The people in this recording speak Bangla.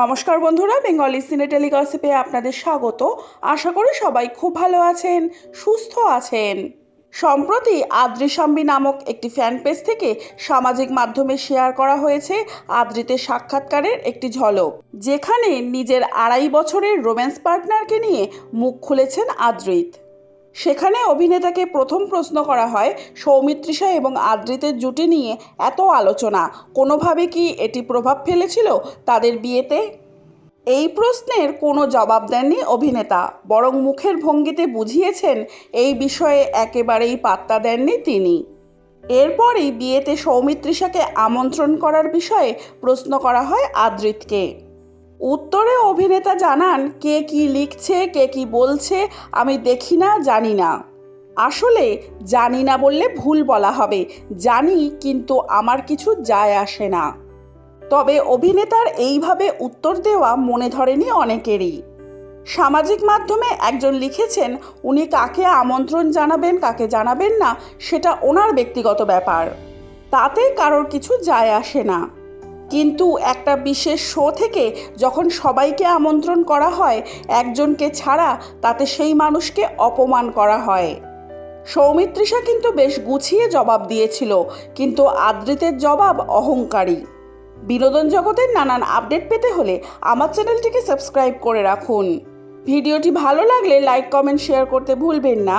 নমস্কার বন্ধুরা, বেঙ্গলি সিনে টেলিগসিপে আপনাদের স্বাগত। আশা করি সবাই খুব ভালো আছেন, সুস্থ আছেন। সম্প্রতি আদ্রিসাম্বি নামক একটি ফ্যান পেজ থেকে সামাজিক মাধ্যমে শেয়ার করা হয়েছে আদ্রিতের সাক্ষাৎকারের একটি ঝলক, যেখানে নিজের আড়াই বছরের রোম্যান্স পার্টনারকে নিয়ে মুখ খুলেছেন আদ্রিত। সেখানে অভিনেতাকে প্রথম প্রশ্ন করা হয় সৌমিত্রিষা এবং আদ্রিতের জুটি নিয়ে এত আলোচনা। কোনোভাবে কি এটি প্রভাব ফেলেছিল তাদের বিয়েতে? এই প্রশ্নের কোনো জবাব দেননি অভিনেতা, বরং মুখের ভঙ্গিতে বুঝিয়েছেন এই বিষয়ে একেবারেই পাত্তা দেননি তিনি। এরপরই বিয়েতে সৌমিত্রিষাকে আমন্ত্রণ করার বিষয়ে প্রশ্ন করা হয় আদ্রিতকে। উত্তরে অভিনেতা জানান, কে কি লিখছে, কে কি বলছে, আমি দেখি না, জানি না। আসলে জানি না বললে ভুল বলা হবে। জানি, কিন্তু আমার কিছু যায় আসে না। তবে অভিনেতার এইভাবে উত্তর দেওয়া মনে ধরেনি অনেকেরই। সামাজিক মাধ্যমে একজন লিখেছেন, উনি কাকে আমন্ত্রণ জানাবেন, কাকে জানাবেন না, সেটা ওনার ব্যক্তিগত ব্যাপার। তাতে কারোর কিছু যায় আসে না। কিন্তু একটা বিশেষ শো থেকে যখন সবাইকে আমন্ত্রণ করা হয়, একজনকে ছাড়া তাতে সেই মানুষকে অপমান করা হয়। সৌমিত্রিষা কিন্তু বেশ গুছিয়ে জবাব দিয়েছিল, কিন্তু আদ্রিতের জবাব অহংকারী। বিনোদন জগতের নানান আপডেট পেতে হলে আমার চ্যানেলটিকে সাবস্ক্রাইব করে রাখুন। ভিডিওটি ভালো লাগলে লাইক, কমেন্ট, শেয়ার করতে ভুলবেন না।